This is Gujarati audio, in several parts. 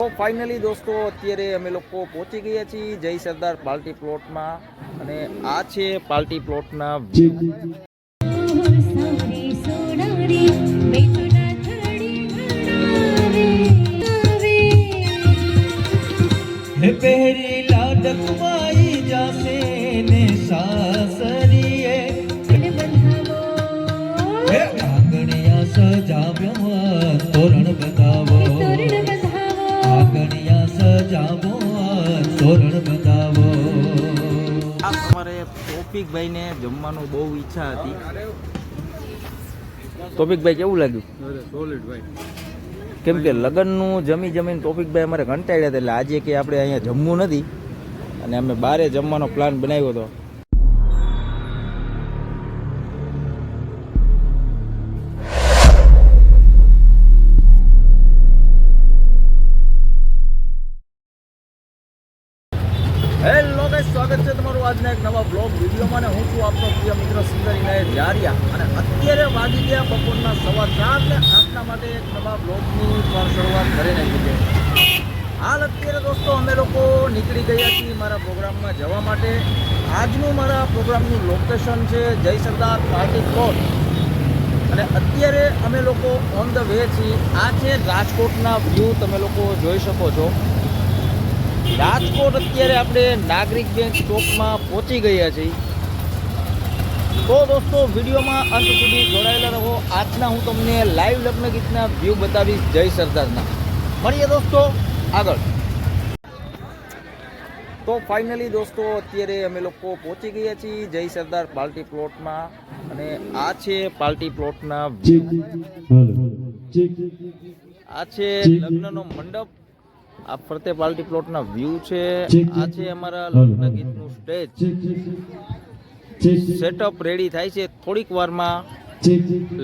તો ફાઇનલી દોસ્તો, અત્યારે અમે લોકો પહોંચી ગયા છીએ જય સરદાર પાર્ટી પ્લોટમાં અને આ છે પાર્ટી પ્લોટના પહેરી તોફિકભાઈને જમવાનું બહુ ઈચ્છા હતી. તોફિકભાઈ કેવું લાગ્યું? કેમ કે લગ્નનું જમી જમીને તોફિકભાઈ અમારે કંટાળ્યા હતા એટલે આજે કે આપણે અહીંયા જમવું નથી. અને અમે બારે જમવાનો પ્લાન બનાવ્યો હતો. આજના એક નવા બ્લોગ વિડીયોમાં હું છું આપનો પ્રિય મિત્ર સુંદર ઇનાયત જારિયા. અને અત્યારે વાગી ગયા બપોરના સવા ચાર ને આજના માટે એક નવા બ્લોગની પણ શરૂઆત કરી નાખી છે. હાલ અત્યારે દોસ્તો અમે લોકો નીકળી ગયા છીએ મારા પ્રોગ્રામમાં જવા માટે. આજનું મારા પ્રોગ્રામનું લોકેશન છે જય સરદાર પાર્ટી પ્લોટ અને અત્યારે અમે લોકો ઓન ધ વે છીએ. આ છે રાજકોટના વ્યૂ તમે લોકો જોઈ શકો છો. રાજકોટ અત્યારે આપણે નાગરિક બેંક ચોકમાં પહોંચી ગયા છીએ તો દોસ્તો વિડીયોમાં અંત સુધી જોડાયેલા રહો. આજના હું તમને લાઈવ લગ્ન ગીતના વ્યૂ બતાવીશ જય સરદારના. મળીએ દોસ્તો આગળ. તો ફાઇનલી દોસ્તો અત્યારે અમે લોકો પહોંચી ગયા છીએ જય સરદાર પાર્ટી પ્લોટમાં. અને આ છે પાર્ટી પ્લોટના. આ છે લગ્નનો મંડપ. આ ફરતે પાર્ટી પ્લોટના વ્યૂ છે. આ છે અમારા લગ્ન ગીતનું સ્ટેજ. સેટઅપ રેડી થાય છે થોડીક વારમાં.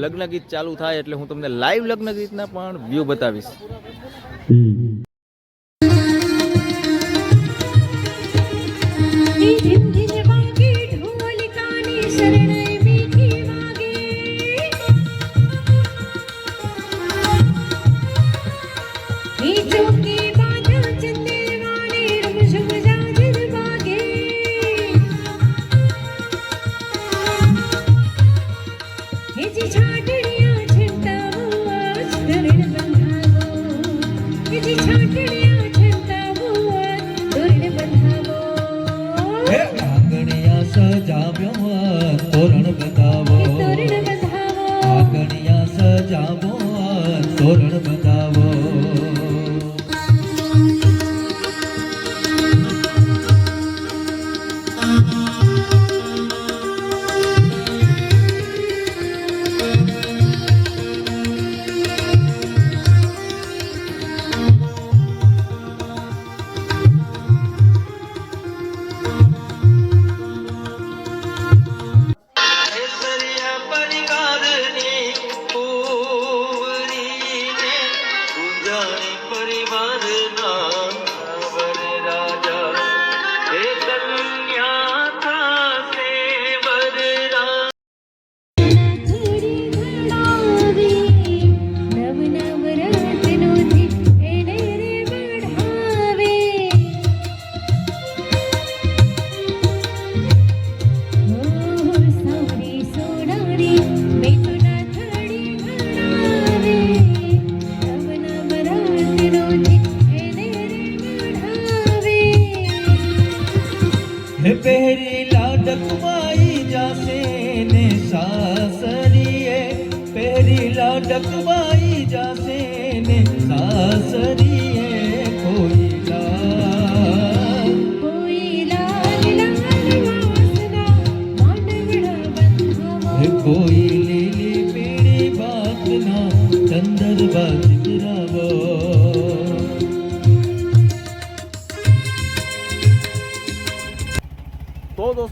લગ્ન ગીત ચાલુ થાય એટલે હું તમને લાઈવ લગ્ન ગીતના પણ વ્યૂ બતાવીશ. ને સાસરીએ પહેરી લાડકવાઈ જાશે ને સાસરીએ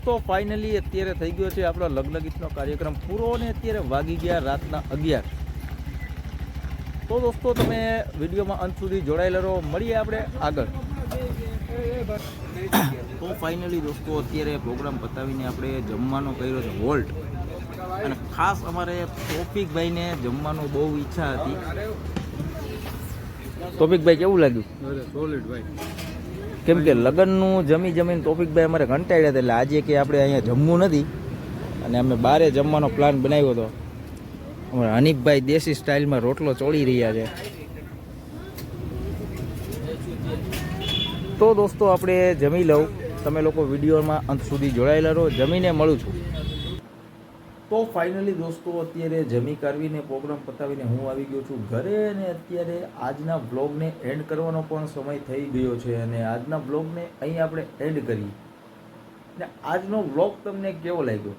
દોસ્તો ફાઇનલી અત્યારે થઈ ગયો છે આપણો લગ્ન ગીતનો કાર્યક્રમ. પૂરો અને અત્યારે વાગી ગયા રાતના અગિયાર. તો દોસ્તો તમે વિડીયોમાં અંત સુધી જોડાયેલા રહો. મળીએ આપણે આગળ. તો ફાઇનલી દોસ્તો અત્યારે પ્રોગ્રામ પતાવીને આપણે જમવાનો કર્યો છે વોલ્ટ અને ખાસ અમારે તોફિકભાઈને જમવાનું બહુ ઈચ્છા હતી. તોફિકભાઈ કેવું લાગ્યું? સોલિડ ભાઈ. કેમ કે લગ્નનું જમી જમીને તોફિકભાઈ અમારે કંટાળ્યા હતા એટલે આજે કે આપણે અહીંયા જમવું નથી. અને અમે બારે જમવાનો પ્લાન બનાવ્યો હતો. અમારા હનીફભાઈ દેશી સ્ટાઇલમાં રોટલો ચોળી રહ્યા છે. તો દોસ્તો, આપણે જમી લઉં. તમે લોકો વિડીયોમાં અંત સુધી જોડાયેલા રહો. જમીને મળું છું. તો ફાઇનલી દોસ્તો, અત્યારે જમી કાઢવીને પ્રોગ્રામ પતાવીને હું આવી ગયો છું ઘરે અને અત્યારે આજના વ્લોગને એન્ડ કરવાનો પણ સમય થઈ ગયો છે અને આજના વ્લોગને અહીં આપણે એન્ડ કરી ને આજનો વ્લોગ તમને કેવો લાગ્યો?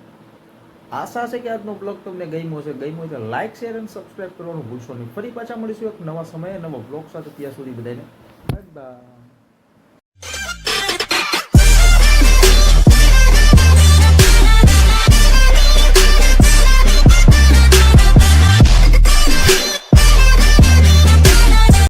આશા છે કે આજનો બ્લોગ તમને ગમ્યો છે ગમ્યો છે લાઇક શેર અને સબસ્ક્રાઈબ કરવાનું ભૂલશો નહીં. ફરી પાછા મળીશું એક નવા સમયે નવા બ્લોગ સાથે. ત્યાં સુધી બધાને બાય બાય